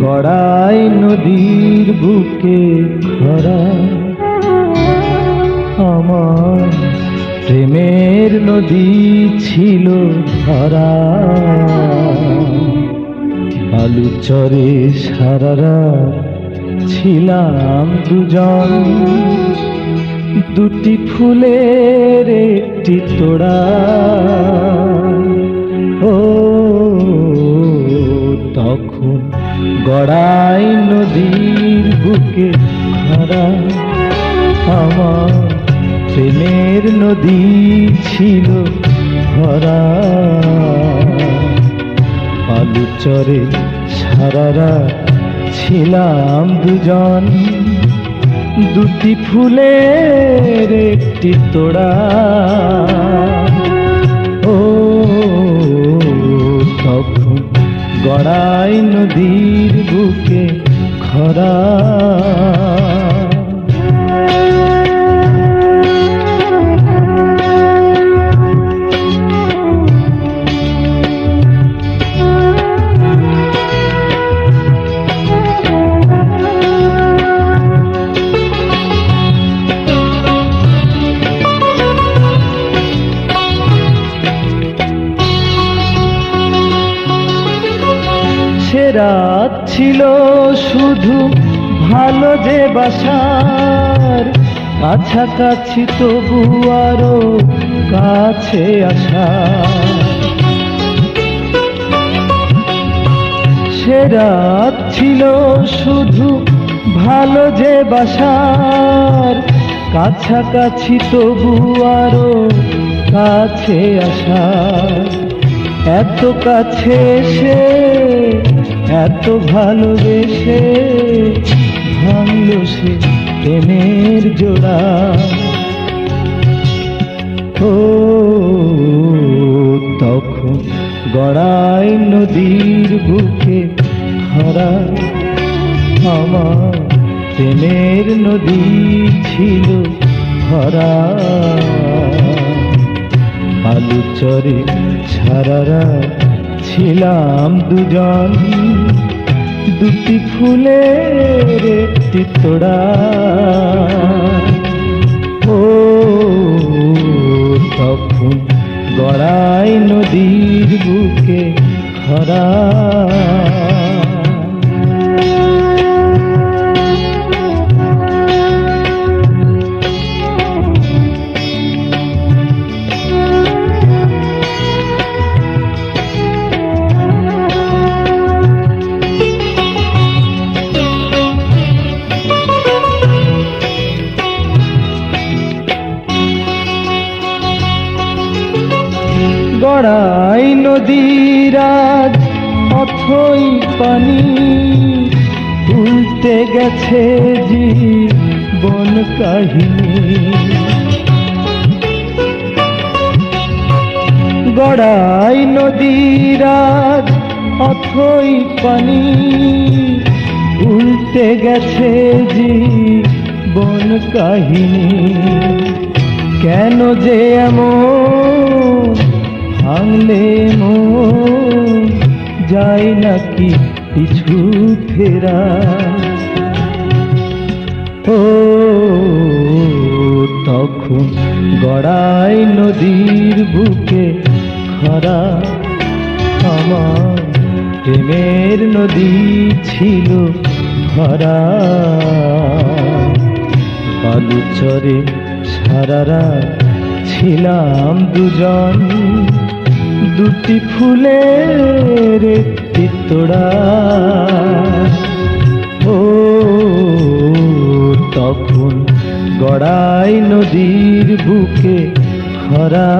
গড়াই নদীর বুকে খরা আমার প্রেমের নদী ছিল ধরা আলু চরে সারা রাত ছিলাম দুজন। দুটি ফুলের একটি তোড়া। বুকে খরা আমার প্রেমের নদী ছিল ভরা। আলু চরে সারারা ছিলাম দুজন। দুটি ফুলের একটি তোড়া। রাত ছিল শুধু ভালো যে বাসার। কাছাকাছি তবু আরও কাছে আসা। সে রাত ছিল শুধু ভালো যে বাসার। কাছাকাছি তবু আরও কাছে আসা। এত কাছে সে এত ভালোবেসে ভাঙল সে প্রেমের জোড়া। ও, তখন গড়াই নদীর বুকে খরা আমার প্রেমের নদী ছিল ভরা। আলু চরে ছাড়ারা ছিলাম দুজন। দুটি ফুলের একটি তোড়া। ও তখন গড়াই নদীর বুকে খরা। গড়াই নদীর আজ অথই পানি। উল্টে গেছে জীবন কাহিনী। গড়াই নদীর আজ অথই পানি। উল্টে গেছে জীবন কাহিনী। কেন যে এমন ভাঙলে মন যায় নাকি পিছু ফেরা? ও, তখন গড়াই নদীর বুকে খরা আমার প্রেমের নদী ছিল ভরা বালু চরে সারা ছিলাম দুজন। দুটি ফুলের একটি তোড়া ও তখন গড়াই নদীর বুকে খরা।